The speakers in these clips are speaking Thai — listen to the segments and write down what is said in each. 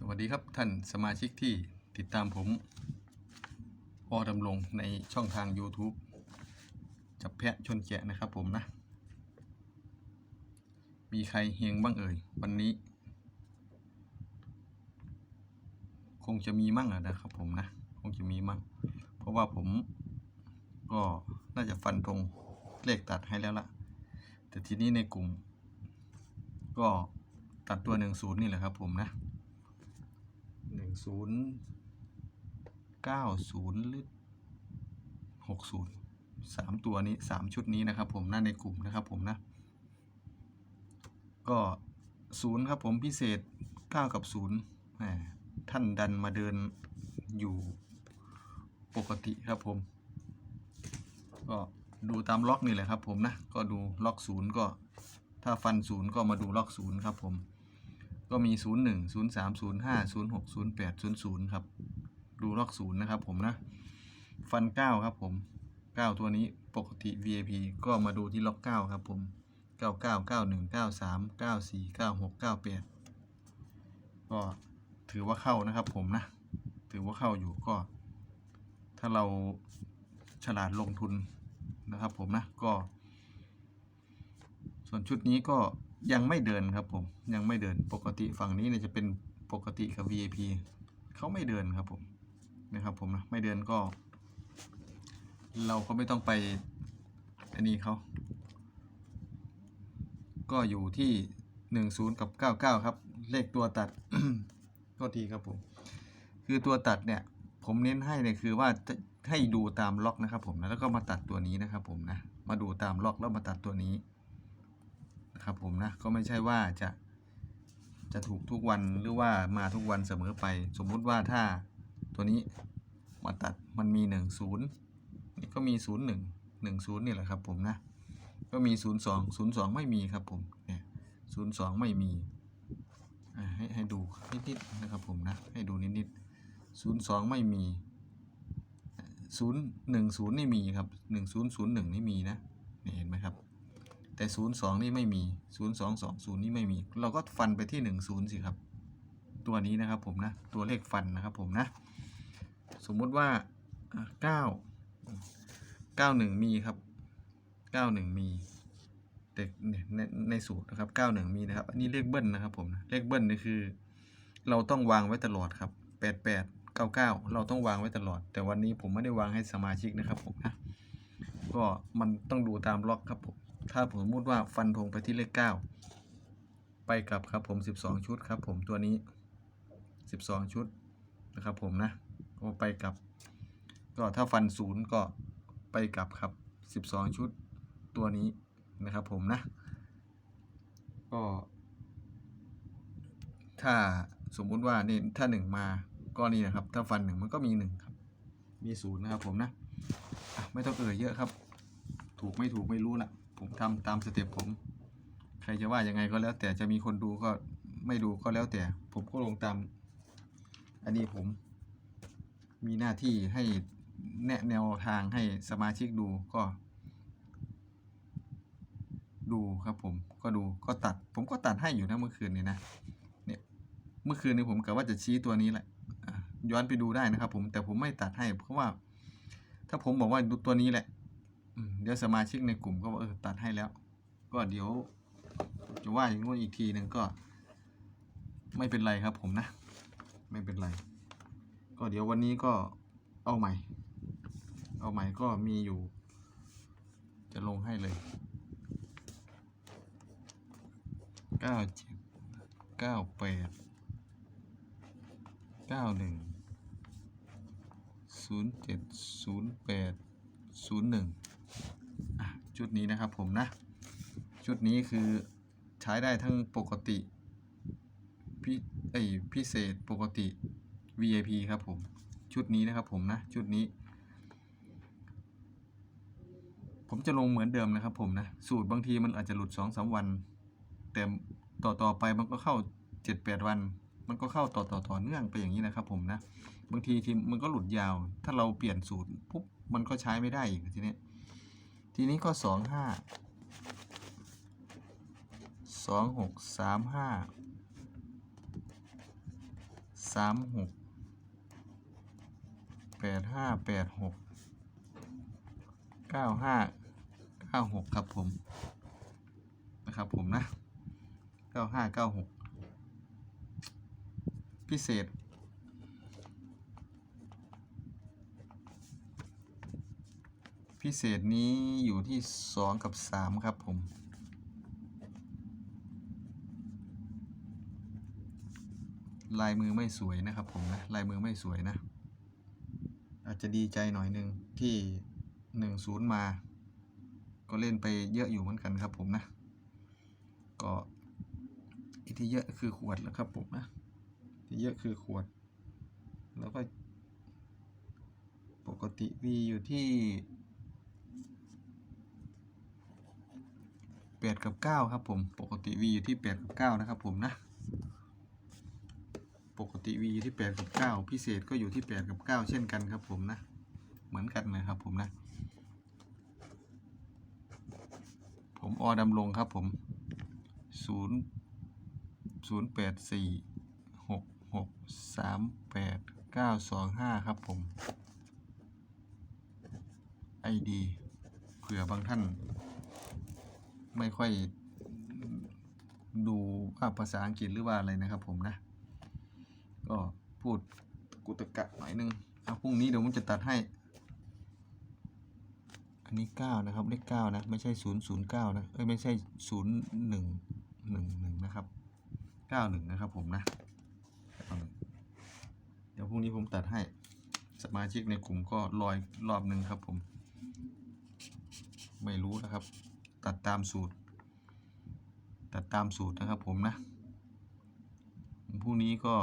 สวัสดีครับท่านสมาชิกที่ติดตามผมอดำรงในช่องทาง YouTube จับแพะชนแกะนะครับผมนะ มีใครเฮงบ้างเอ่ย วันนี้ คงจะมีมั่งอะนะครับผมนะ คงจะมีมั่ง เพราะว่าผมก็น่าจะฟันธงเลขตัดให้แล้วล่ะแต่ทีนี้ในกลุ่ม ก็ตัดตัวหนึ่งศูนย์นี่แหละครับผมนะ หนึ่งศูนย์เก้าศูนย์หรือหกศูนย์สามตัวนี้สามชุดนี้นะครับผมหน้าในกลุ่มนะครับผมนะ ก็ศูนย์ครับผมพิเศษเก้ากับศูนย์ท่านดันมาเดินอยู่ปกติครับผม ก็ดูตามล็อกนี่แหละครับผมนะ ก็ดูล็อกศูนย์ก็ถ้าฟันศูนย์ก็มาดูล็อกศูนย์ครับผม ก็มี 0 1 0 3 0 5 0 6 0 8 0 0 ครับ ดูล็อกศูนย์นะครับผมนะ ฟัน 9 ครับผม 9 ตัวนี้ปกติ VIP ก็มาดูที่ล็อก 9 ครับผม 99 91 93 94 96 98 ก็ถือว่าเข้านะครับผมนะ ถือว่าเข้าอยู่ก็ ถ้าเราฉลาดลงทุนนะครับผมนะก็ ส่วนชุดนี้ก็ ยังไม่เดินครับผมยังไม่เดินปกติฝั่งนี้เนี่ยจะเป็นปกติกับ VIP เขาไม่เดินครับผมนะครับผมนะไม่เดินก็ เราก็ไม่ต้องไปอันนี้เขาก็อยู่ที่หนึ่งศูนย์กับเก้าเก้าครับ เลขตัวตัด ก็ทีครับผม คือตัวตัดเนี่ย ผมเน้นให้เนี่ยคือว่าให้ดูตามล็อกนะครับผมนะแล้วก็มาตัดตัวนี้นะครับผมนะ มาดูตามล็อกแล้วมาตัดตัวนี้ นะครับผมนะก็ไม่ใช่ว่าจะจะถูกทุกวันหรือว่ามาทุกวันเสมอไป สมมุติว่าถ้าตัวนี้มาตัดมันมี 1 0นี่ก็มี 0 1 1 0นี่แหละครับผมนะก็มี 0 2 0 2 ไม่มีครับผมเนี่ย0 2ไม่มีให้ให้ดูนิดๆนะครับผมนะให้ดูนิดๆ0 2ไม่มี0 1 0นี่มีครับ1 0 0 1นี่มีนะนี่เห็นไหมครับ แต่ 0 2 นี่ไม่มี 0 2 2 0 นี่ไม่มี เราก็ฟันไปที่ 1 0 สิครับ ตัวนี้นะครับผมนะ ตัวเลขฟันนะครับผมนะ สมมุติว่าอะ9 91 มีครับ 91 มีแต่เนี่ในในสูตรนะครับ 91 มีนะครับ อันนี้เลขเบิ้ลนะครับผมนะเลขเบิ้ลนี่คือ เราต้องวางไว้ตลอดครับ 88 99 เราต้องวางไว้ตลอด แต่วันนี้ผมไม่ได้วางให้สมาชิกนะครับผมนะ ก็มันต้องดูตามล็อกครับผม ถ้าผมสมมติว่าฟันธงไปที่เลขเก้าไปกลับครับผมสิบสองชุดครับผมตัวนี้สิบสองชุดนะครับผมนะก็ไปกลับ ก็ถ้าฟันศูนย์ก็ไปกลับครับสิบสองชุดตัวนี้นะครับผมนะ ก็ ถ้าสมมุติว่านี่ถ้าหนึ่งมาก็นี่นะครับ ถ้าฟันหนึ่งมันก็มีหนึ่งครับ มีศูนย์นะครับผมนะะไม่ต้องเอ่ยเยอะครับ ถูกไม่ถูกไม่รู้ละ ผมทำตามสเต็ปผม ใครจะว่ายังไงก็แล้ว แต่จะมีคนดูก็ไม่ดูก็แล้วแต่ ผมก็ลงตาม อันนี้ผม มีหน้าที่ให้แนะแนวทางให้สมาชิกดูก็ ดูครับผมก็ดูก็ตัด ผมก็ตัดให้อยู่นะเมื่อคืนนี้นะเนี่ยเมื่อคืนนี้ผมกะว่าจะชี้ตัวนี้แหละย้อนไปดูได้นะครับ ผมแต่ผมไม่ตัดให้เพราะว่า ถ้าผมบอกว่าดูตัวนี้แหละ เดี๋ยวสมาชิกในกลุ่มก็ว่าเออตัดให้แล้ว ก็เดี๋ยวจะว่าอย่างนู้นอีกทีหนึ่งก็ ไม่เป็นไรครับผมนะ ไม่เป็นไร ก็เดี๋ยววันนี้ก็เอาใหม่ เอาใหม่ก็มีอยู่ จะลงให้เลยเก้าเจ็ดเก้าแปดเก้าหนึ่งศูนย์เจ็ดศูนย์แปดศูนย์หนึ่ง ชุดนี้นะครับผมนะ ชุดนี้คือใช้ได้ทั้งปกติพิเอ้พิเศษปกติ VIP ครับผม ชุดนี้นะครับผมนะ ชุดนี้ ผมจะลงเหมือนเดิมนะครับผมนะ สูตรบางทีมันอาจจะหลุดสองสามวัน แต่ต่อต่อไปมันก็เข้าเจ็ดแปดวัน มันก็เข้าต่อต่อต่อเนื่องไปอย่างนี้นะครับผมนะ บางทีทีมมันก็หลุดยาว ถ้าเราเปลี่ยนสูตรปุ๊บมันก็ใช้ไม่ได้อีกทีนี้ ทีนี้ก็สองห้าสองหกสามห้าสามหกแปดห้าแปดหกเก้าห้าเก้าหกครับผม นะครับผมนะเก้าห้าเก้าหกพิเศษ พิเศษนี้อยู่ที่สองกับสามครับผม ลายมือไม่สวยนะครับผมนะ ลายมือไม่สวยนะ อาจจะดีใจหน่อยหนึ่งที่หนึ่งศูนย์มา ก็เล่นไปเยอะอยู่เหมือนกันครับผมนะ ก็อ้ที่เยอะคือขวดแล้วครับผมนะที่เยอะคือขวด แล้วก็ปกติวีอยู่ที่ แปดกับเก้าครับผม ปกติวีอยู่ที่แปดกับเก้านะครับผมนะ ปกติวีอยู่ที่แปดกับเก้าพิเศษก็อยู่ที่แปดกับเก้าเช่นกันครับผมนะ เหมือนกันเลยครับผมนะ ผมอดำรงครับผมศูนย์ศูนย์แปดสี่หกหกสามแปดเก้าสองห้าครับผมไอดีเผื่อบางท่าน ไม่ค่อยดูว่าภาษาอังกฤษหรือว่าอะไรนะครับผมนะ ก็พูดกุตกะหน่อยนึงเอาพรุ่งนี้เดี๋ยวผมจะตัดให้ อันนี้เก้านะครับ เลขเก้านะ ไม่ใช่ศูนย์ศูนย์เก้านะ เอ้ย ไม่ใช่ศูนย์หนึ่งหนึ่งหนึ่งนะครับเก้าหนึ่งนะครับผมนะ เดี๋ยวพรุ่งนี้ผมตัดให้ สมาชิกในกลุ่มก็รอยรอบหนึ่งครับผม ไม่รู้นะครับ ตามสูตร ตัดตามสูตรนะครับผมนะพรุ่งนี้ก็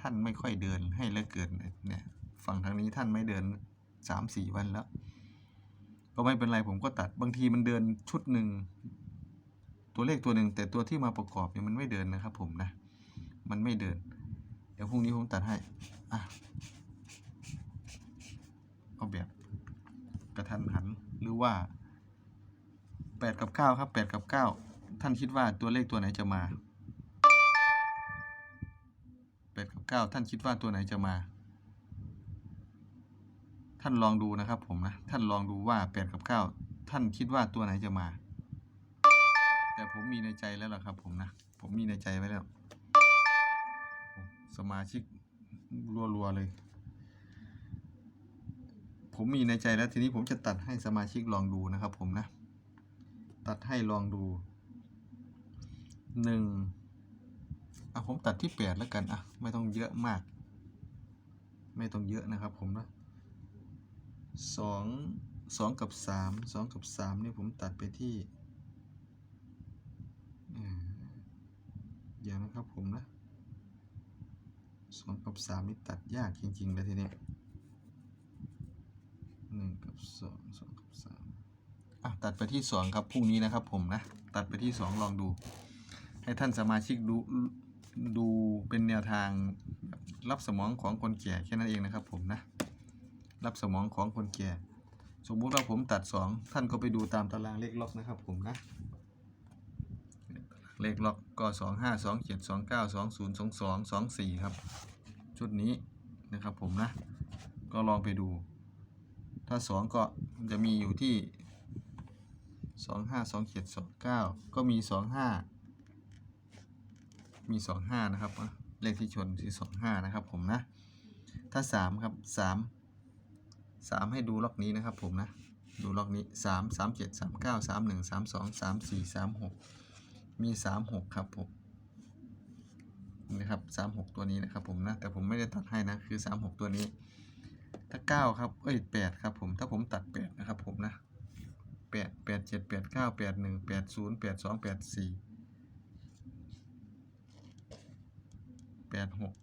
ท่านไม่ค่อยเดินให้เลือเกินเนี่ยฝั่งทางนี้ท่านไม่เดินสามสี่วันแล้ว ก็ไม่เป็นไรผมก็ตัดบางทีมันเดินชุดหนึ่งตัวเลขตัวหนึ่งแต่ตัวที่มาประกอบเนี่ยมันไม่เดินนะครับผมนะ มันไม่เดิน เดี๋ยวพรุ่งนี้ผมตัดให้อะเอาแบบกระทันหันหรือว่า แปดกับเก้าครับแปดกับเก้าท่านคิดว่าตัวเลขตัวไหนจะมาแปดกับเก้าท่านคิดว่าตัวไหนจะมา ท่านลองดูนะครับผมนะ ท่านลองดูว่าแปดกับเก้าท่านคิดว่าตัวไหนจะมา แต่ผมมีในใจแล้วล่ะครับผมนะ ผมมีในใจไว้แล้ว สมาชิกรัวๆเลยผมมีในใจแล้วทีนี้ผมจะตัดให้สมาชิกลองดูนะครับผมนะ ตัดให้ลองดูหนึ่งอะผมตัดที่แปดแล้วกันอะไม่ต้องเยอะมาก ไม่ต้องเยอะนะครับผมนะสองสองกับสามสองกับสามนี่ผมตัดไปที่อ่าเดี๋ยวนะครับผมนะสองกับสามนี่ตัดยากจริงๆเลยทีเนี้ยหนึ่งกับสองสอง อะตัดไปที่สองครับพรุ่งนี้นะครับผมนะ ตัดไปที่สองลองดู ให้ท่านสมาชิกดูดูเป็นแนวทางรับสมองของคนแก่แค่นั้นเองนะครับผมนะ รับสมองของคนแก่ สมมุติว่าผมตัดสองท่านก็ไปดูตามตารางเลขล็อกนะครับผมนะเลขล็อกก็สองห้าสองเจ็ดสองเก้าสองศูนย์สองสองสองสี่ครับ ชุดนี้นะครับผมนะ ก็ลองไปดู ถ้าสองก็จะมีอยู่ที่ สองห้าสองเจ็ดสองเก้าก็มีสองห้ามีสองห้านะครับ เลขที่ชนที่สองห้านะครับผมนะ ถ้าสามครับสามสามให้ดูล็อกนี้นะครับผมนะ ดูล็อกนี้สามสามเจ็ดสามเก้าสามหนึ่งสามสองสามสี่สามหกมีสามหกครับผมนะครับสามหกตัวนี้นะครับผมนะ แต่ผมไม่ได้ตัดให้นะคือสามหกตัวนี้ ถ้าเก้าครับ เอ้ยแปดครับผม ถ้าผมตัดแปดนะครับผมนะ แปดแปดเจ็ดแปดเก้าแปดหนึ่งแปดศูนย์แปดสองแปดสี่แปดหก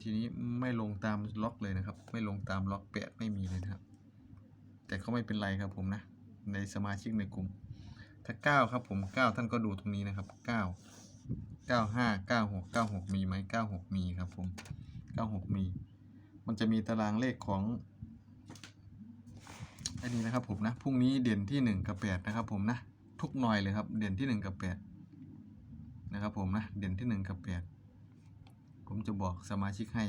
ทีนี้ไม่ลงตามล็อกเลยนะครับ ไม่ลงตามล็อกแปดไม่มีเลยนะครับ แต่ก็ไม่เป็นไรครับผมนะ ในสมาชิกในกลุ่ม ถ้าเก้าครับผมเก้าท่านก็ดูตรงนี้นะครับเก้าเก้าห้าเก้าหกเก้าหกมีไหมเก้าหกมีครับผมเก้าหกมี มันจะมีตารางเลขของ อันนี้นะครับผมนะพรุ่งนี้เด่นที่หนึ่งกับแปดนะครับผมนะทุกหน่อยเลยครับ เด่นที่หนึ่งกับแปดนะครับผมนะเด่นที่หนึ่งกับแปดผมจะบอกสมาชิกให้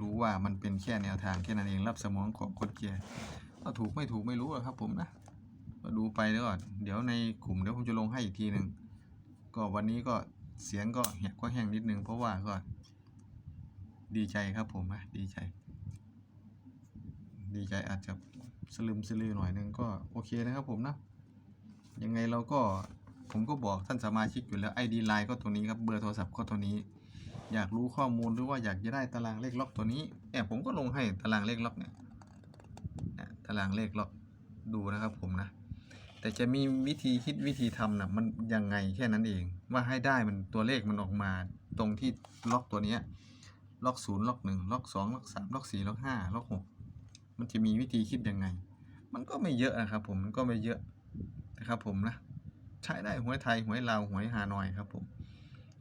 รู้ว่ามันเป็นแค่แนวทางแค่นั้นเองรับสมองของคนแก่ก็ถูกไม่ถูกไม่รู้หรอกครับผมนะก็ดูไปแล้วก่อนเดี๋ยวในกลุ่มเดี๋ยวผมจะลงให้อีกทีหนึ่งก็วันนี้ก็เสียงก็แหบก็แห้งนิดนึงเพราะว่าก็ดีใจครับผมนะดีใจ ดีใจอาจจะสลืมสลือหน่อยนึงก็โอเคนะครับผมนะ ยังไงเราก็ผมก็บอกท่านสมาชิกอยู่แล้ว ID Line ก็ตัวนี้ครับเบอร์โทรศัพท์ก็ตัวนี้ อยากรู้ข้อมูลหรือว่าอยากจะได้ตารางเลขล็อกตัวนี้แอบผมก็ลงให้ตารางเลขล็อกเนี่ยนะตารางเลขล็อกดูนะครับผมนะ แต่จะมีวิธีคิดวิธีทำนะมันยังไงแค่นั้นเอง ว่าให้ได้มันตัวเลขมันออกมาตรงที่ล็อกตัวเนี้ยล็อกศูนย์ล็อกหนึ่งล็อกสองล็อกสามล็อกสี่ล็อกห้าล็อกหก มันจะมีวิธีคิดยังไง มันก็ไม่เยอะนะครับ ผมมันก็ไม่เยอะนะครับ ผมนะใช้ได้หวยไทยหวยลาวหวยฮานอยครับ ผม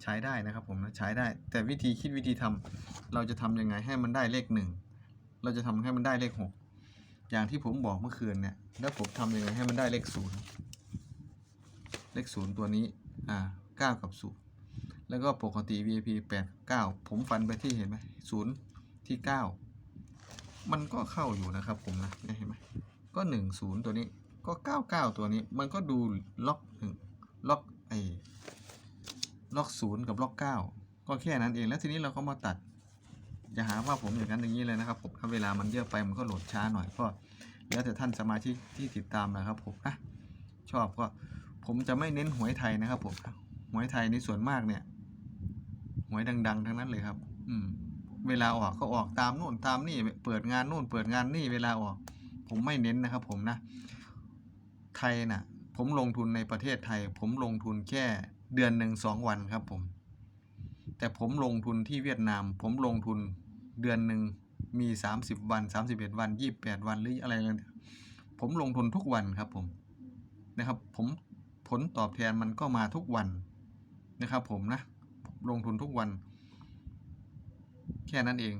ใช้ได้นะครับ ผมนะใช้ได้ แต่วิธีคิดวิธีทำเราจะทำยังไงให้มันได้เลขหนึ่งเราจะทำให้มันได้เลขหกอย่างที่ผมบอกเมื่อคืนเนี่ยแล้วผมทำยังไงให้มันได้เลขศูนย์เลขศูนย์ตัวนี้อ่าเก้ากับศูนย์แล้วก็ปกติ VIP แปดเก้าผมฟันไปที่เห็นไหมศูนย์ที่เก้า มันก็เข้าอยู่นะครับผมนะเห็นไหมก็หนึ่งศูนย์ตัวนี้ก็เก้าเก้าตัวนี้ มันก็ดูล็อกหนึ่งล็อกไอ้ล็อกศูนย์กับล็อกเก้าก็แค่นั้นเองแล้วทีนี้เราก็มาตัด อย่าหาว่าผมอย่างนั้นอย่างนี้เลยนะครับผมถ้าเวลามันเยอะไปมันก็โหลดช้าหน่อยก็แล้วแต่ท่านสมาชิกที่ติดตามนะครับผมนะชอบก็ผมจะไม่เน้นหวยไทยนะครับผมหวยไทยในส่วนมากเนี่ยหวยดัง ๆ ทั้งนั้นเลยครับ อืม เวลาออกก็ออกตามนู่นตามนี่เปิดงานนู่น เปิดงานนี่เวลาออก ผมไม่เน้นนะครับ ผมนะ ไทยน่ะ ผมลงทุนในประเทศไทย ผมลงทุนแค่เดือนหนึ่งสองวันครับผม แต่ผมลงทุนที่เวียดนาม ผมลงทุนเดือนหนึ่งมีสามสิบวันสามสิบเอ็ดวันยี่บแปดวันหรืออะไรเลยผมลงทุนทุกวันครับผมนะครับ ผมผลตอบแทนมันก็มาทุกวันนะครับ ผมนะลงทุนทุกวัน แค่นั้นเอง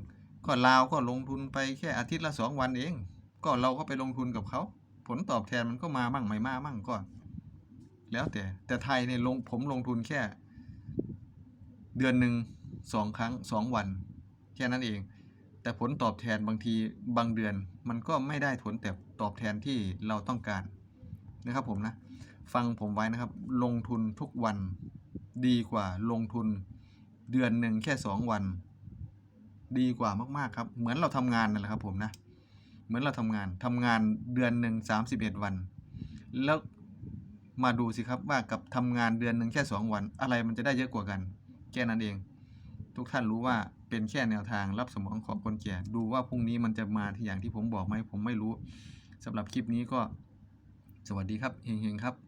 ก็ลาวก็ลงทุนไปแค่อาทิตย์ละสองวันเอง ก็เราก็ไปลงทุนกับเขา ผลตอบแทนมันก็มามั่งไม่มามั่งก็แล้วแต่แต่ไทยเนี่ยลงผมลงทุนแค่ เดือนหนึ่งสองครั้งสองวัน แค่นั้นเอง แต่ผลตอบแทนบางทีบางเดือน มันก็ไม่ได้ผลแต่ตอบแทนที่เราต้องการนะครับผมนะ ฟังผมไว้นะครับ ลงทุนทุกวันดีกว่าลงทุนเดือนหนึ่งแค่สองวัน ดีกว่ามากๆครับ เหมือนเราทำงานนั่นแหละครับผมนะ เหมือนเราทำงานทำงานเดือนหนึ่งสามสิบเอ็ดวัน แล้วมาดูสิครับว่ากับทำงานเดือนหนึ่งแค่สองวัน อะไรมันจะได้เยอะกว่ากัน แค่นั้นเอง ทุกท่านรู้ว่าเป็นแค่แนวทางรับสมองของคนแก่ ดูว่าพรุ่งนี้มันจะมาที่อย่างที่ผมบอกไหมผมไม่รู้สำหรับคลิปนี้ก็สวัสดีครับเฮงๆครับ